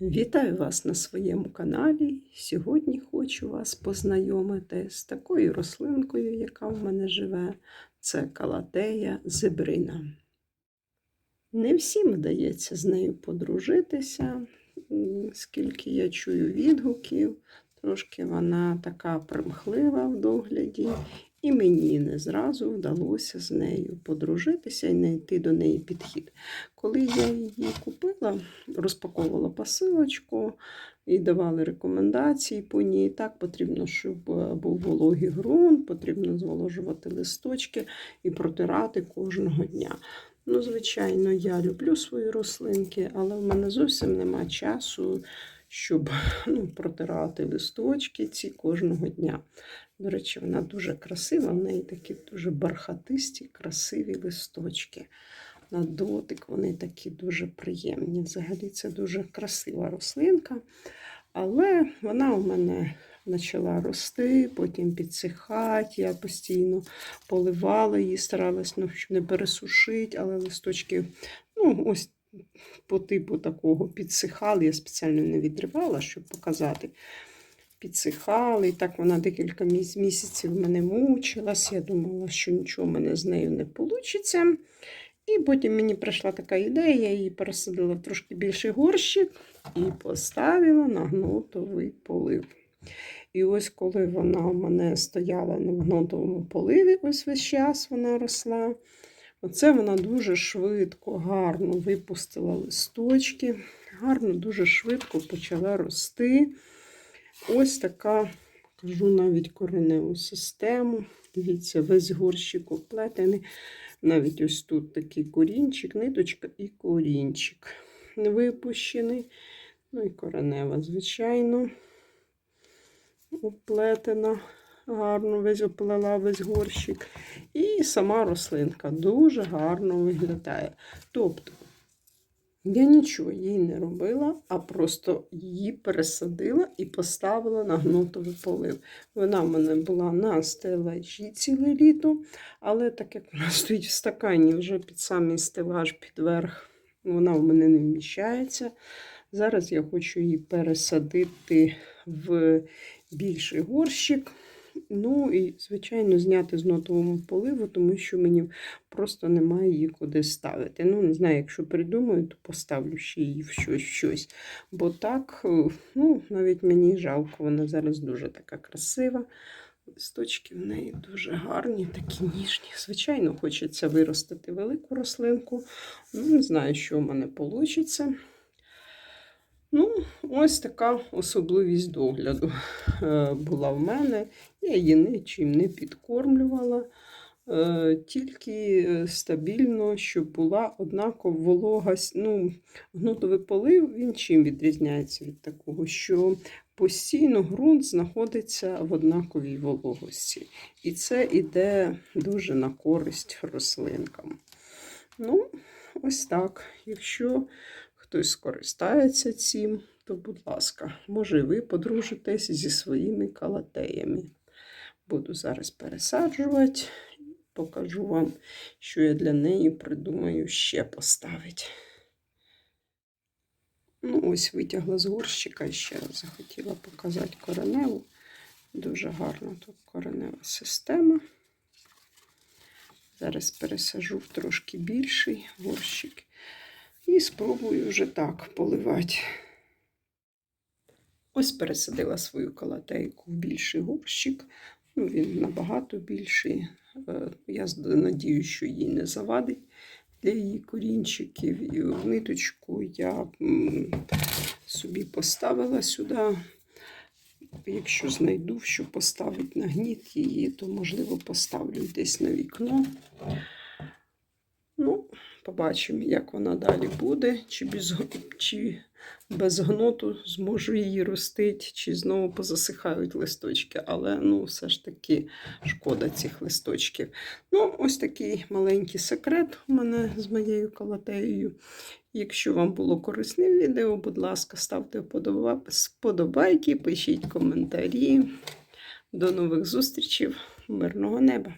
Вітаю вас на своєму каналі. Сьогодні хочу вас познайомити з такою рослинкою, яка в мене живе. Це калатея зебрина. Не всім вдається з нею подружитися, скільки я чую відгуків. Трошки вона така примхлива в догляді, і мені не зразу вдалося з нею подружитися і знайти до неї підхід. Коли я її купила, розпаковувала посилочку і давали рекомендації по ній. Так потрібно, щоб е, був вологий ґрунт, потрібно зволожувати листочки і протирати кожного дня. Ну, звичайно, я люблю свої рослинки, але в мене зовсім нема часу, щоб ну, протирати листочки ці кожного дня. До речі, вона дуже красива, в неї такі дуже бархатисті, красиві листочки. На дотик вони такі дуже приємні. Взагалі, це дуже красива рослинка. Але вона у мене почала рости, потім підсихати. Я постійно поливала її, старалась ну, не пересушити, але листочки, ну, ось по типу такого підсихали. Я спеціально не відривала, щоб показати. Підсихали, і так вона декілька місяців мене мучилась. Я думала, що нічого в мене з нею не вийде. І потім мені прийшла така ідея, я її пересадила в трошки більший горщик і поставила на гнотовий полив. І ось коли вона у мене стояла на гнотовому поливі, ось весь час вона росла. Оце вона дуже швидко, гарно випустила листочки, гарно, дуже швидко почала рости. Ось така, кажу навіть кореневу систему. Дивіться, весь горщик оплетений. Навіть ось тут такий корінчик, ниточка і корінчик випущений. Ну і коренева, звичайно, оплетена. Гарно весь оплела весь горщик. І сама рослинка дуже гарно виглядає. Тобто, я нічого їй не робила, а просто її пересадила і поставила на гнотовий полив. Вона в мене була на стелажі ціле літо, але так як вона стоїть в стакані вже під самий стелаж, під верх, вона в мене не вміщається. Зараз я хочу її пересадити в більший горщик. Ну і, звичайно, зняти з нотового поливу, тому що мені просто немає її куди ставити. Ну, не знаю, якщо придумаю, то поставлю ще її в щось. щось. Бо так, е, ну, навіть мені жалко, вона зараз дуже така красива. Листочки в неї дуже гарні, такі ніжні. Звичайно, хочеться виростити велику рослинку. Ну, Не знаю, що в мене вийде. Ну, ось така особливість догляду е, була в мене. Я її нічим не підкормлювала, е, тільки е, стабільно, щоб була однакова вологость. Ну, Гнутовий полив він чим відрізняється від такого, що постійно ґрунт знаходиться в однаковій вологості. І це йде дуже на користь рослинкам. Ну, ось так. Якщо хтось скористається цим, то, будь ласка, може, ви подружитесь зі своїми калатеями. Буду зараз пересаджувати, покажу вам, що я для неї придумаю ще поставити. Ну, ось витягла з горщика і ще раз захотіла показати кореневу. Дуже гарна тут коренева система. Зараз пересажу в трошки більший горщик. І спробую вже так поливати. Ось пересадила свою калатейку в більший горщик. Ну, Він набагато більший. Е, я надію, що їй не завадить для її корінчиків. І в ниточку я собі поставила сюди. Якщо знайду, що поставити на гніт її, то, можливо, поставлю десь на вікно. Побачимо, як вона далі буде, чи без чи без гноту зможу її ростити, чи знову позасихають листочки. Але ну, все ж таки шкода цих листочків. Ну, Ось такий маленький секрет у мене з моєю калатеєю. Якщо вам було корисне відео, будь ласка, ставте вподобайки, пишіть коментарі. До нових зустрічей, мирного неба!